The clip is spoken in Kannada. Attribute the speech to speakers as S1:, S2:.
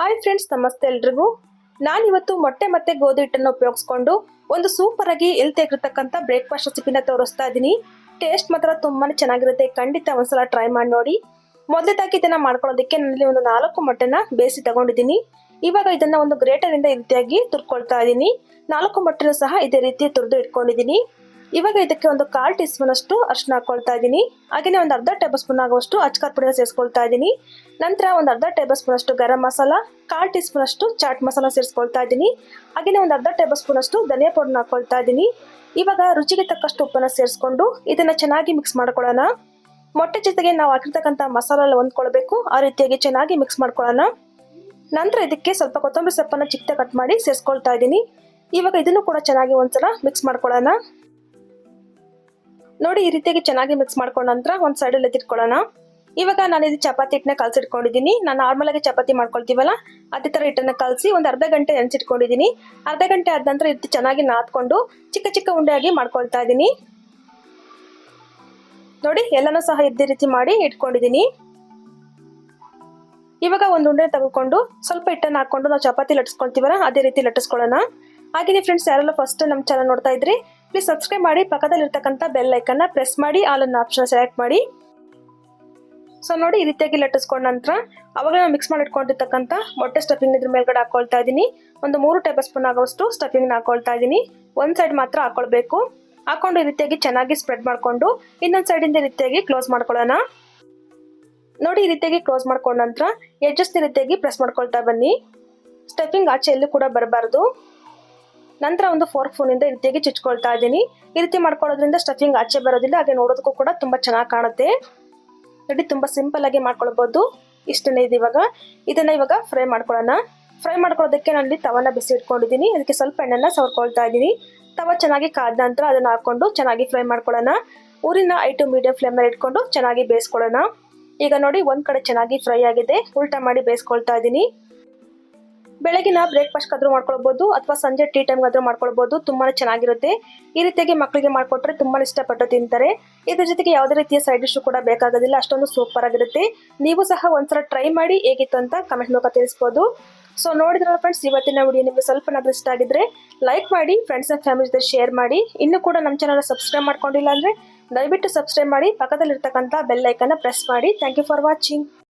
S1: ಹಾಯ್ ಫ್ರೆಂಡ್ಸ್ ನಮಸ್ತೆ ಎಲ್ರಿಗೂ. ನಾನಿವತ್ತು ಮೊಟ್ಟೆ ಮತ್ತೆ ಗೋಧಿ ಹಿಟ್ಟನ್ನು ಉಪಯೋಗಿಸ್ಕೊಂಡು ಒಂದು ಸೂಪರ್ ಆಗಿ ಹೆಲ್ತ್ ಆಗಿರ್ತಕ್ಕಂಥ ಬ್ರೇಕ್ಫಾಸ್ಟ್ ರೆಸಿಪಿನ ತೋರಿಸ್ತಾ ಇದ್ದೀನಿ. ಟೇಸ್ಟ್ ಮಾತ್ರ ತುಂಬಾನೇ ಚೆನ್ನಾಗಿರುತ್ತೆ. ಖಂಡಿತ ಒಂದ್ಸಲ ಟ್ರೈ ಮಾಡಿ ನೋಡಿ. ಮೊದಲೇದಾಗಿ ಇದನ್ನ ಮಾಡ್ಕೊಳ್ಳೋದಕ್ಕೆ ನನ್ನಲ್ಲಿ ಒಂದು ನಾಲ್ಕು ಮೊಟ್ಟೆನ ಬೇಯಿಸಿ ತಗೊಂಡಿದ್ದೀನಿ. ಇವಾಗ ಇದನ್ನ ಒಂದು ಗ್ರೇಟರ್ ಇಂದ ಈ ರೀತಿಯಾಗಿ ತುರ್ಕೊಳ್ತಾ ಇದ್ದೀನಿ. ನಾಲ್ಕು ಮೊಟ್ಟೆನೂ ಸಹ ಇದೇ ರೀತಿ ತುರಿದು ಇಟ್ಕೊಂಡಿದ್ದೀನಿ. ಇವಾಗ ಇದಕ್ಕೆ ಒಂದು ಕಾಲ್ ಟೀ ಸ್ಪೂನ್ ಅಷ್ಟು ಅರ್ಶಿನ ಹಾಕೊಳ್ತಾ ಇದ್ದೀನಿ. ಹಾಗೆಯೇ ಒಂದು ಅರ್ಧ ಟೇಬಲ್ ಸ್ಪೂನ್ ಆಗುವಷ್ಟು ಅಚ್ಕಾರ್ ಪುಡಿನ ಸೇರಿಸ್ಕೊಳ್ತಾ ಇದ್ದೀನಿ. ನಂತರ ಒಂದು ಅರ್ಧ ಟೇಬಲ್ ಸ್ಪೂನ್ ಅಷ್ಟು ಗರಂ ಮಸಾಲ, ಕಾಲ್ ಟೀ ಸ್ಪೂನ್ ಅಷ್ಟು ಚಾಟ್ ಮಸಾಲ ಸೇರಿಸ್ಕೊಳ್ತಾ ಇದ್ದೀನಿ. ಹಾಗೆಯೇ ಒಂದು ಅರ್ಧ ಟೇಬಲ್ ಸ್ಪೂನ್ ಅಷ್ಟು ಧನಿಯಾ ಪೌಡರ್ನ ಹಾಕೊಳ್ತಾ ಇದ್ದೀನಿ. ಇವಾಗ ರುಚಿಗೆ ತಕ್ಕಷ್ಟು ಉಪ್ಪನ್ನು ಸೇರಿಸ್ಕೊಂಡು ಇದನ್ನು ಚೆನ್ನಾಗಿ ಮಿಕ್ಸ್ ಮಾಡ್ಕೊಳ್ಳೋಣ. ಮೊಟ್ಟೆ ಜೊತೆಗೆ ನಾವು ಹಾಕಿರ್ತಕ್ಕಂಥ ಮಸಾಲ ಹೊಂದ್ಕೊಳ್ಬೇಕು. ಆ ರೀತಿಯಾಗಿ ಚೆನ್ನಾಗಿ ಮಿಕ್ಸ್ ಮಾಡ್ಕೊಳ್ಳೋಣ. ನಂತರ ಇದಕ್ಕೆ ಸ್ವಲ್ಪ ಕೊತ್ತಂಬರಿ ಸೊಪ್ಪನ್ನು ಚಿಕ್ಕ ಕಟ್ ಮಾಡಿ ಸೇರಿಸ್ಕೊಳ್ತಾ ಇದ್ದೀನಿ. ಇವಾಗ ಇದನ್ನು ಕೂಡ ಚೆನ್ನಾಗಿ ಒಂದ್ಸಲ ಮಿಕ್ಸ್ ಮಾಡ್ಕೊಳ್ಳೋಣ. ನೋಡಿ ಈ ರೀತಿಯಾಗಿ ಚೆನ್ನಾಗಿ ಮಿಕ್ಸ್ ಮಾಡ್ಕೊಂಡ ನಂತರ ಒಂದು ಸೈಡಲ್ಲಿ ಎತ್ತಿಟ್ಕೊಳ್ಳೋಣ. ಇವಾಗ ನಾನು ಇದು ಚಪಾತಿ ಹಿಟ್ಟನ್ನ ಕಲಸಿಟ್ಕೊಂಡಿದ್ದೀನಿ ನಾನು ನಾರ್ಮಲ್ ಆಗಿ ಚಪಾತಿ ಮಾಡ್ಕೊಳ್ತೀವಲ್ಲ, ಅದೇ ಥರ ಹಿಟ್ಟನ್ನ ಕಲಸಿ ಒಂದು ಅರ್ಧ ಗಂಟೆ ನೆನೆಸಿಟ್ಕೊಂಡಿದ್ದೀನಿ ಅರ್ಧ ಗಂಟೆ ಆದ ನಂತರ ಇದು ಚೆನ್ನಾಗಿ ನಾದ್ಕೊಂಡು ಚಿಕ್ಕ ಚಿಕ್ಕ ಉಂಡೆಯಾಗಿ ಮಾಡ್ಕೊಳ್ತಾ ಇದ್ದೀನಿ ನೋಡಿ, ಎಲ್ಲನೂ ಸಹ ಇದೇ ರೀತಿ ಮಾಡಿ ಇಟ್ಕೊಂಡಿದ್ದೀನಿ ಇವಾಗ ಒಂದು ಉಂಡೆ ತಗೊಂಡು ಸ್ವಲ್ಪ ಹಿಟ್ಟನ್ನ ಹಾಕೊಂಡು ನಾವು ಚಪಾತಿ ಲಟ್ಸ್ಕೊಳ್ತೀವಲ್ಲ ಅದೇ ರೀತಿ ಲಟ್ಟಿಸ್ಕೊಳ್ಳೋಣ. ಹಾಗೆಯೇ ಫ್ರೆಂಡ್ಸ್ ಯಾರೆಲ್ಲ ಫಸ್ಟ್ ನಮ್ಮ ಚಾನಲ್ ನೋಡ್ತಾ ಇದ್ರಿ ಪ್ಲೀಸ್ ಸಬ್ಸ್ಕ್ರೈಬ್ ಮಾಡಿ ಪಕ್ಕದಲ್ಲಿರ್ತಕ್ಕಂಥ ಬೆಲ್ ಐಕನ್ನ ಪ್ರೆಸ್ ಮಾಡಿ ಆಲ್ ಅನ್ನ ಆಪ್ಷನ್ ಸೆಲೆಕ್ಟ್ ಮಾಡಿ. ಸೊ ನೋಡಿ, ಈ ರೀತಿಯಾಗಿ ಲಟ್ಟಿಸ್ಕೊಂಡ ನಂತರ ಅವಾಗ ನಾವು ಮಿಕ್ಸ್ ಮಾಡಿ ಇಟ್ಕೊಂಡಿರ್ತಕ್ಕಂಥ ಮೊಟ್ಟೆ ಸ್ಟಫಿಂಗ್ ಇದ್ರ ಮೇಲ್ಗಡೆ ಹಾಕೊಳ್ತಾ ಇದ್ದೀನಿ ಒಂದು ಮೂರು ಟೇಬಲ್ ಸ್ಪೂನ್ ಆಗೋಷ್ಟು ಸ್ಟಫಿಂಗ್ನ ಹಾಕೊಳ್ತಾ ಇದ್ದೀನಿ ಒಂದು ಸೈಡ್ ಮಾತ್ರ ಹಾಕೊಳ್ಬೇಕು. ಹಾಕೊಂಡು ಈ ರೀತಿಯಾಗಿ ಚೆನ್ನಾಗಿ ಸ್ಪ್ರೆಡ್ ಮಾಡಿಕೊಂಡು ಇನ್ನೊಂದು ಸೈಡಿಂದ ಈ ರೀತಿಯಾಗಿ ಕ್ಲೋಸ್ ಮಾಡ್ಕೊಳ್ಳೋಣ. ನೋಡಿ, ಈ ರೀತಿಯಾಗಿ ಕ್ಲೋಸ್ ಮಾಡ್ಕೊಂಡ ನಂತರ ಎಡ್ಜಸ್ಟ್ ರೀತಿಯಾಗಿ ಪ್ರೆಸ್ ಮಾಡ್ಕೊಳ್ತಾ ಬನ್ನಿ. ಸ್ಟಫಿಂಗ್ ಆಚೆ ಎಲ್ಲೂ ಕೂಡ ಬರಬಾರ್ದು. ನಂತರ ಒಂದು ಫೋರ್ಕ್ ಫೋನಿಂದ ಈ ರೀತಿಯಾಗಿ ಚುಚ್ಕೊಳ್ತಾ ಇದ್ದೀನಿ. ಈ ರೀತಿ ಮಾಡ್ಕೊಳ್ಳೋದ್ರಿಂದ ಸ್ಟಫಿಂಗ್ ಆಚೆ ಬರೋದಿಲ್ಲ, ಹಾಗೆ ನೋಡೋದಕ್ಕೂ ಕೂಡ ತುಂಬ ಚೆನ್ನಾಗಿ ಕಾಣುತ್ತೆ. ನೋಡಿ, ತುಂಬ ಸಿಂಪಲ್ ಆಗಿ ಮಾಡ್ಕೊಳ್ಬೋದು. ಇಷ್ಟನೇ ಇದೆ ಇವಾಗ. ಇದನ್ನ ಇವಾಗ ಫ್ರೈ ಮಾಡ್ಕೊಳ್ಳೋಣ. ಫ್ರೈ ಮಾಡ್ಕೊಳ್ಳೋದಕ್ಕೆ ನಾನು ತವನ ಬಿಸಿ ಇಟ್ಕೊಂಡಿದ್ದೀನಿ. ಅದಕ್ಕೆ ಸ್ವಲ್ಪ ಎಣ್ಣೆನ ಸವರ್ಕೊಳ್ತಾ ಇದ್ದೀನಿ. ತವ ಚೆನ್ನಾಗಿ ಕಾದ ನಂತರ ಅದನ್ನು ಹಾಕೊಂಡು ಚೆನ್ನಾಗಿ ಫ್ರೈ ಮಾಡ್ಕೊಳ್ಳೋಣ. ಊರಿನ ಐ ಟು ಮೀಡಿಯಂ ಫ್ಲೇಮಲ್ಲಿ ಇಟ್ಕೊಂಡು ಚೆನ್ನಾಗಿ ಬೇಯಿಸ್ಕೊಳ್ಳೋಣ. ಈಗ ನೋಡಿ, ಒಂದು ಕಡೆ ಚೆನ್ನಾಗಿ ಫ್ರೈ ಆಗಿದೆ. ಉಲ್ಟಾ ಮಾಡಿ ಬೇಯಿಸ್ಕೊಳ್ತಾ ಇದ್ದೀನಿ. ಬೆಳಗಿನ ಬ್ರೇಕ್ಫಾಸ್ಟ್ ಆದ್ರೂ ಮಾಡ್ಕೊಳ್ಬೋದು ಅಥವಾ ಸಂಜೆ ಟೀ ಟೈಮ್ ಆದ್ರೂ ಮಾಡ್ಕೊಳ್ಬೋದು ತುಂಬಾ ಚೆನ್ನಾಗಿರುತ್ತೆ. ಈ ರೀತಿಯಾಗಿ ಮಕ್ಕಳಿಗೆ ಮಾಡಿಕೊಟ್ರೆ ತುಂಬಾ ಇಷ್ಟಪಟ್ಟು ತಿಂತಾರೆ. ಇದ್ರ ಜೊತೆಗೆ ಯಾವುದೇ ರೀತಿಯ ಸೈಡ್ ಡಿಶ್ ಕೂಡ ಬೇಕಾಗೋದಿಲ್ಲ, ಅಷ್ಟೊಂದು ಸೂಪರ್ ಆಗಿರುತ್ತೆ. ನೀವು ಸಹ ಒಂದ್ಸಲ ಟ್ರೈ ಮಾಡಿ ಹೇಗಿತ್ತು ಅಂತ ಕಮೆಂಟ್ ಮೂಲಕ ತಿಳಿಸ್ಬೋದು. ಸೊ ನೋಡಿದ್ರಲ್ಲ ಫ್ರೆಂಡ್ಸ್ ಇವತ್ತಿನ ವಿಡಿಯೋ ನಿಮಗೆ ಸ್ವಲ್ಪ ಇಷ್ಟ ಆಗಿದ್ರೆ ಲೈಕ್ ಮಾಡಿ ಫ್ರೆಂಡ್ಸ್ ಆ್ಯಂಡ್ ಫ್ಯಾಮಿಲಿ ಜೊತೆ ಶೇರ್ ಮಾಡಿ. ಇನ್ನೂ ಕೂಡ ನಮ್ಮ ಚಾನಲ್ ಸಬ್ಸ್ಕ್ರೈಬ್ ಮಾಡ್ಕೊಂಡಿಲ್ಲ ಅಂದರೆ ದಯವಿಟ್ಟು ಸಬ್ಸ್ಕ್ರೈಬ್ ಮಾಡಿ. ಪಕ್ಕದಲ್ಲಿರ್ತಕ್ಕಂಥ ಬೆಲ್ ಐಕನ್ನ ಪ್ರೆಸ್ ಮಾಡಿ. Thank you for watching